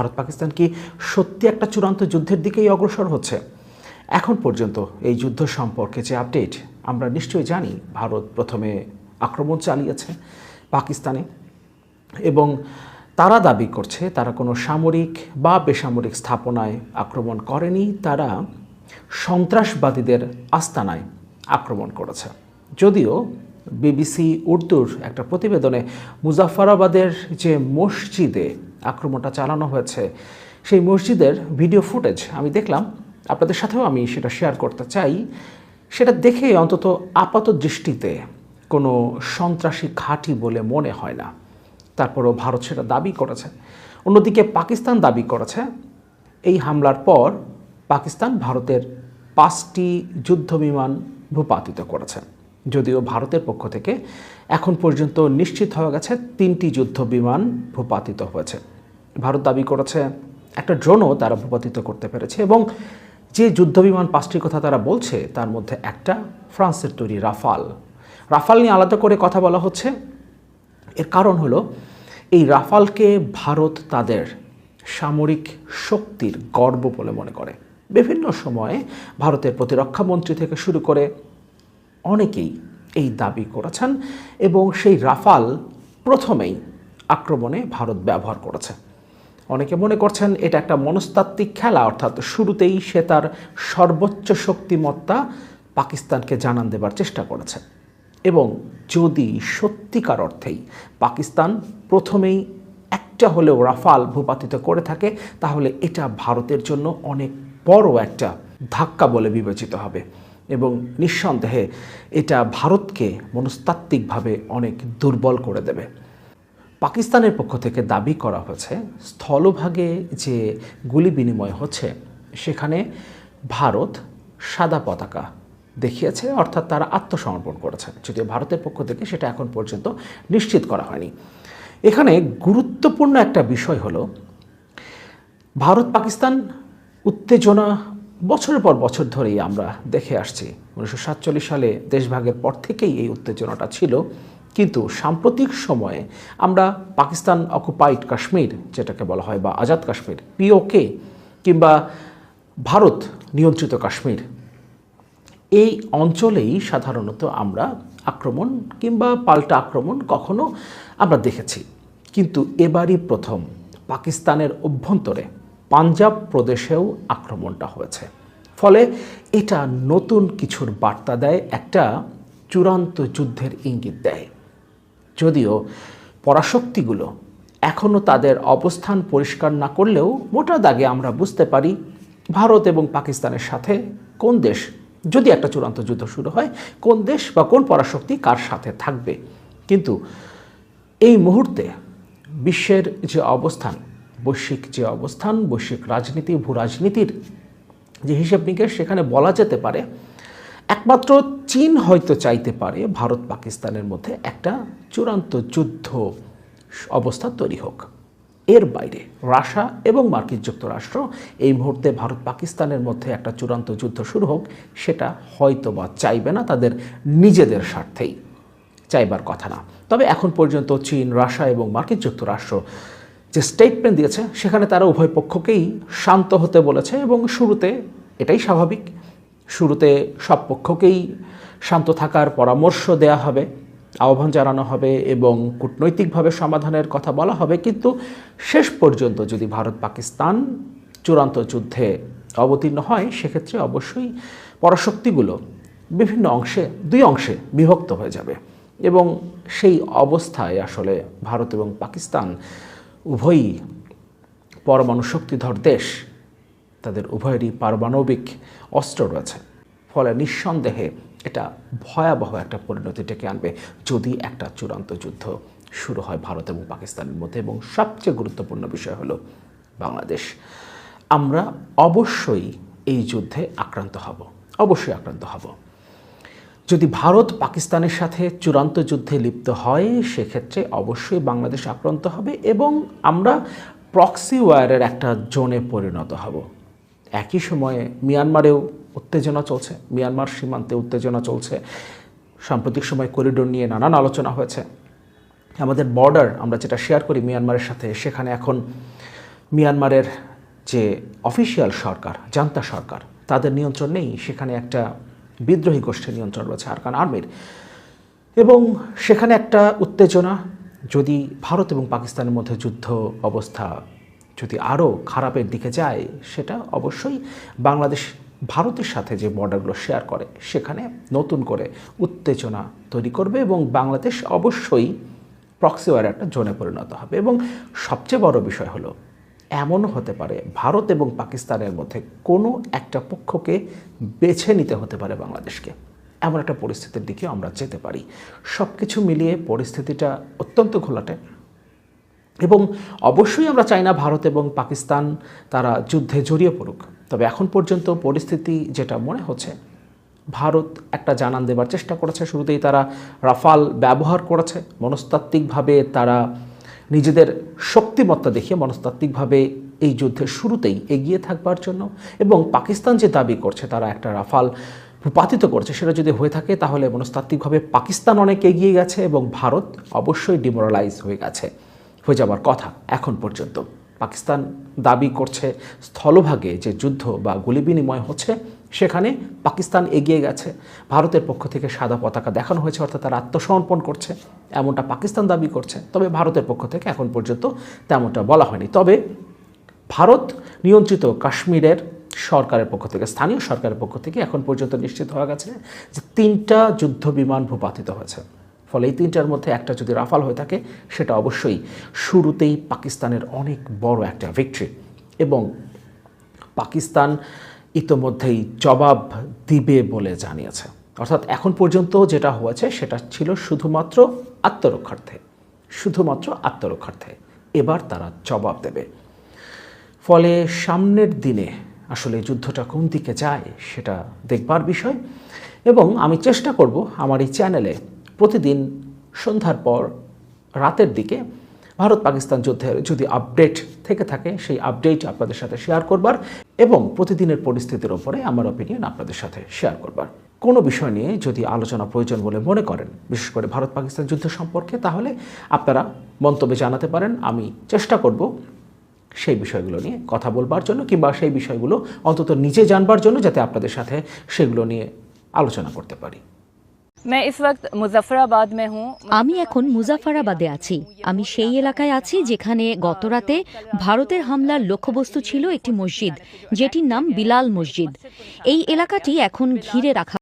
ভারত পাকিস্তান কি সত্যি একটা চূড়ান্ত যুদ্ধের দিকেই অগ্রসর হচ্ছে? এখন পর্যন্ত এই যুদ্ধ সম্পর্কে যে আপডেট, আমরা নিশ্চয়ই জানি ভারত প্রথমে আক্রমণ চালিয়েছে পাকিস্তানে এবং তারা দাবি করছে তারা কোনো সামরিক বা বেসামরিক স্থাপনায় আক্রমণ করেনি, তারা সন্ত্রাসবাদীদের আস্তানায় আক্রমণ করেছে। যদিও বিবিসি উর্দুর একটা প্রতিবেদনে মুজাফফরাবাদের যে মসজিদে আক্রমণটা চালানো হয়েছে। সেই মসজিদের ভিডিও ফুটেজ আমি দেখলাম। আপনাদের সাথেও আমি সেটা শেয়ার করতে চাই। সেটা দেখে অন্তত আপাত দৃষ্টিতে কোনো সন্ত্রাসী ঘাঁটি বলে মনে হয় না। তারপরও ভারত সেটা দাবি করেছে। অন্যদিকে পাকিস্তান দাবি করেছে। এই হামলার পর পাকিস্তান ভারতের পাঁচটি যুদ্ধবিমান ভূপাতিত করেছে। যদিও ভারতের পক্ষ থেকে এখন পর্যন্ত নিশ্চিত হয়ে গেছে তিনটি যুদ্ধ বিমান ভূপাতিত হয়েছে। ভারত দাবি করেছে, একটা ড্রোনও তারা ভূপাতিত করতে পেরেছে এবং যে যুদ্ধবিমান পাঁচটির কথা তারা বলছে, তার মধ্যে একটা ফ্রান্সের তৈরি রাফাল। রাফাল নিয়ে আলাদা করে কথা বলা হচ্ছে। এর কারণ হলো, এই রাফালকে ভারত তাদের সামরিক শক্তির গর্ব বলে মনে করে। বিভিন্ন সময়ে ভারতের প্রতিরক্ষা মন্ত্রী থেকে শুরু করে অনেকেই এই দাবি করেছেন এবং সেই রাফাল প্রথমেই আক্রমণে ভারত ব্যবহার করেছে। অনেকে মনে করছেন এটা একটা মনস্তাত্ত্বিক খেলা, অর্থাৎ শুরুতেই সে তার সর্বোচ্চ শক্তিমত্তা পাকিস্তানকে জানান দেবার চেষ্টা করেছে এবং যদি সত্যিকার অর্থেই পাকিস্তান প্রথমেই একটা হলেও রাফাল ভূপাতিত করে থাকে, তাহলে এটা ভারতের জন্য অনেক বড় একটা ধাক্কা বলে বিবেচিত হবে। এবং নিঃসন্দেহে এটা ভারতকে মনস্তাত্ত্বিকভাবে অনেক দুর্বল করে দেবে। পাকিস্তানের পক্ষ থেকে দাবি করা হয়েছে, স্থলভাগে যে গুলি বিনিময় হচ্ছে, সেখানে ভারত সাদা পতাকা দেখিয়েছে, অর্থাৎ তারা আত্মসমর্পণ করেছে। যদিও ভারতের পক্ষ থেকে সেটা এখন পর্যন্ত নিশ্চিত করা হয়নি। এখানে গুরুত্বপূর্ণ একটা বিষয় হলো, ভারত পাকিস্তান উত্তেজনা বছরের পর বছর ধরেই আমরা দেখে আসছি। উনিশশো সাতচল্লিশ সালে দেশভাগের পর থেকেই এই উত্তেজনাটা ছিল। কিন্তু সাম্প্রতিক সময়ে আমরা পাকিস্তান অকুপাইড কাশ্মীর যেটাকে বলা হয়, বা আজাদ কাশ্মীর পিওকে কিংবা ভারত নিয়ন্ত্রিত কাশ্মীর, এই অঞ্চলেই সাধারণত আমরা আক্রমণ কিংবা পাল্টা আক্রমণ কখনো আমরা দেখেছি। কিন্তু এবারই প্রথম পাকিস্তানের অভ্যন্তরে পাঞ্জাব প্রদেশেও আক্রমণটা হয়েছে। ফলে এটা নতুন কিছুর বার্তা দেয়, একটা চূড়ান্ত যুদ্ধের ইঙ্গিত দেয়। যদিও পরাশক্তিগুলো এখনও তাদের অবস্থান পরিষ্কার না করলেও মোটা দাগে আমরা বুঝতে পারি ভারত এবং পাকিস্তানের সাথে কোন দেশ, যদি একটা চূড়ান্ত যুদ্ধ শুরু হয়, কোন দেশ বা কোন পরাশক্তি কার সাথে থাকবে। কিন্তু এই মুহূর্তে বিশ্বের যে অবস্থান, বৈশ্বিক যে অবস্থান, বৈশ্বিক রাজনীতি ভূ রাজনীতির যে হিসেব নিকেশ, সেখানে বলা যেতে পারে একমাত্র চীন হয়তো চাইতে পারে ভারত পাকিস্তানের মধ্যে একটা চূড়ান্ত যুদ্ধ অবস্থা তৈরি হোক। এর বাইরে রাশিয়া এবং মার্কিন যুক্তরাষ্ট্র এই মুহূর্তে ভারত পাকিস্তানের মধ্যে একটা চূড়ান্ত যুদ্ধ শুরু হোক, সেটা হয়তো বা চাইবে না তাদের নিজেদের স্বার্থেই। চাইবার কথা না। তবে এখন পর্যন্ত চীন, রাশিয়া এবং মার্কিন যুক্তরাষ্ট্র যে স্টেটমেন্ট দিয়েছে, সেখানে তারা উভয় পক্ষকেই শান্ত হতে বলেছে এবং শুরুতে এটাই স্বাভাবিক শুরুতে সব পক্ষকেই শান্ত থাকার পরামর্শ দেয়া হবে, আহ্বান জানানো হবে এবং কূটনৈতিকভাবে সমাধানের কথা বলা হবে। কিন্তু শেষ পর্যন্ত যদি ভারত পাকিস্তান চূড়ান্ত যুদ্ধে অবতীর্ণ হয়, সেক্ষেত্রে অবশ্যই পরাশক্তিগুলো বিভিন্ন অংশে, দুই অংশে বিভক্ত হয়ে যাবে। এবং সেই অবস্থায় আসলে ভারত এবং পাকিস্তান উভয়ই পরমাণু শক্তিধর দেশ। তাদের উভয়েরই পারমাণবিক অস্ত্র রয়েছে। ফলে নিঃসন্দেহে এটা ভয়াবহ একটা পরিণতি ডেকে আনবে যদি একটা চূড়ান্ত যুদ্ধ শুরু হয় ভারত এবং পাকিস্তানের মধ্যে। এবং সবচেয়ে গুরুত্বপূর্ণ বিষয় হলো বাংলাদেশ। আমরা অবশ্যই এই যুদ্ধে আক্রান্ত হব, অবশ্যই আক্রান্ত হব। যদি ভারত পাকিস্তানের সাথে চূড়ান্ত যুদ্ধে লিপ্ত হয়, সেক্ষেত্রে অবশ্যই বাংলাদেশ আক্রান্ত হবে এবং আমরা প্রক্সি ওয়ারের একটা জোনে পরিণত হব। একই সময়ে মিয়ানমারেও উত্তেজনা চলছে, মিয়ানমার সীমান্তে উত্তেজনা চলছে। সাম্প্রতিক সময় করিডোর নিয়ে নানান আলোচনা হয়েছে। আমাদের বর্ডার, আমরা যেটা শেয়ার করি মিয়ানমারের সাথে, সেখানে এখন মিয়ানমারের যে অফিসিয়াল সরকার, জান্তা সরকার, তাদের নিয়ন্ত্রণ নেই। সেখানে একটা বিদ্রোহী গোষ্ঠীর নিয়ন্ত্রণ রয়েছে, আরকান আর্মির। এবং সেখানে একটা উত্তেজনা, যদি ভারত এবং পাকিস্তানের মধ্যে যুদ্ধ অবস্থা যদি আরও খারাপের দিকে যায়, সেটা অবশ্যই বাংলাদেশ ভারতের সাথে যে বর্ডারগুলো শেয়ার করে, সেখানে নতুন করে উত্তেজনা তৈরি করবে এবং বাংলাদেশ অবশ্যই প্রক্সিওয়ার একটা জোনে পরিণত হবে। এবং সবচেয়ে বড় বিষয় হলো, এমনও হতে পারে ভারত এবং পাকিস্তানের মধ্যে কোনো একটা পক্ষকে বেছে নিতে হতে পারে বাংলাদেশকে। এমন একটা পরিস্থিতির দিকে আমরা যেতে পারি। সব কিছু মিলিয়ে পরিস্থিতিটা অত্যন্ত ঘোলাটে। এবং অবশ্যই আমরা চাই না ভারত এবং পাকিস্তান তারা যুদ্ধে জড়িয়ে পড়ুক। তবে এখন পর্যন্ত পরিস্থিতি যেটা মনে হচ্ছে, ভারত একটা জানান দেবার চেষ্টা করেছে। শুরুতেই তারা রাফাল ব্যবহার করেছে। মনস্তাত্ত্বিকভাবে তারা নিজেদের শক্তিমত্তা দেখিয়ে মনস্তাত্ত্বিকভাবে এই যুদ্ধের শুরুতেই এগিয়ে থাকবার জন্য এবং পাকিস্তান যে দাবি করছে, তারা একটা রাফাল রূপাতিত করছে, সেটা যদি হয়ে থাকে তাহলে মনস্তাত্ত্বিকভাবে পাকিস্তান অনেক এগিয়ে গেছে এবং ভারত অবশ্যই ডিমোরালাইজ হয়ে গেছে। হয়ে যাওয়ার কথা এখন পর্যন্ত। পাকিস্তান দাবি করছে স্থলভাগে যে যুদ্ধ বা গুলি বিনিময় হচ্ছে, সেখানে পাকিস্তান এগিয়ে গেছে। ভারতের পক্ষ থেকে সাদা পতাকা দেখানো হয়েছে, অর্থাৎ তারা আত্মসমর্পণ করছে। এমনটা পাকিস্তান দাবি করছে, তবে ভারতের পক্ষ থেকে এখন পর্যন্ত তেমনটা বলা হয়নি। তবে ভারত নিয়ন্ত্রিত কাশ্মীরের সরকারের পক্ষ থেকে, স্থানীয় সরকারের পক্ষ থেকে এখন পর্যন্ত নিশ্চিত হওয়া গেছে যে তিনটা যুদ্ধ বিমান ভূপাতিত হয়েছে। ফলে এই তিনটার মধ্যে একটা যদি রাফাল হয়ে থাকে, সেটা অবশ্যই শুরুতেই পাকিস্তানের অনেক বড় একটা ভিক্টরি এবং পাকিস্তান ইতোমধ্যেই জবাব দিবে বলে জানিয়েছে। অর্থাৎ এখন পর্যন্ত যেটা হয়েছে, সেটা ছিল শুধুমাত্র আত্মরক্ষার্থে। শুধুমাত্র আত্মরক্ষার্থে। এবার তারা জবাব দেবে। ফলে সামনের দিনে আসলে যুদ্ধটা কোন দিকে যায়, সেটা দেখবার বিষয়। এবং আমি চেষ্টা করব আমার এই চ্যানেলে প্রতিদিন সন্ধ্যার পর রাতের দিকে ভারত পাকিস্তান যুদ্ধের যদি আপডেট থেকে থাকে, সেই আপডেট আপনাদের সাথে শেয়ার করবার এবং প্রতিদিনের পরিস্থিতির ওপরে আমার অপিনিয়ন আপনাদের সাথে শেয়ার করবার। কোনো বিষয় নিয়ে যদি আলোচনা প্রয়োজন বলে মনে করেন, বিশেষ করে ভারত পাকিস্তান যুদ্ধ সম্পর্কে, তাহলে আপনারা মন্তব্যে জানাতে পারেন, আমি চেষ্টা করব সেই বিষয়গুলো নিয়ে কথা বলবার জন্য কিংবা সেই বিষয়গুলো অন্তত নিজে জানবার জন্য যাতে আপনাদের সাথে সেগুলো নিয়ে আলোচনা করতে পারি। আমি এখন মুজাফরাবাদে আছি। আমি সেই এলাকায় আছি যেখানে গতরাতে ভারতের হামলার লক্ষ্যবস্তু ছিল একটি মসজিদ, যেটির নাম বিলাল মসজিদ। এই এলাকাটি এখন ঘিরে রাখা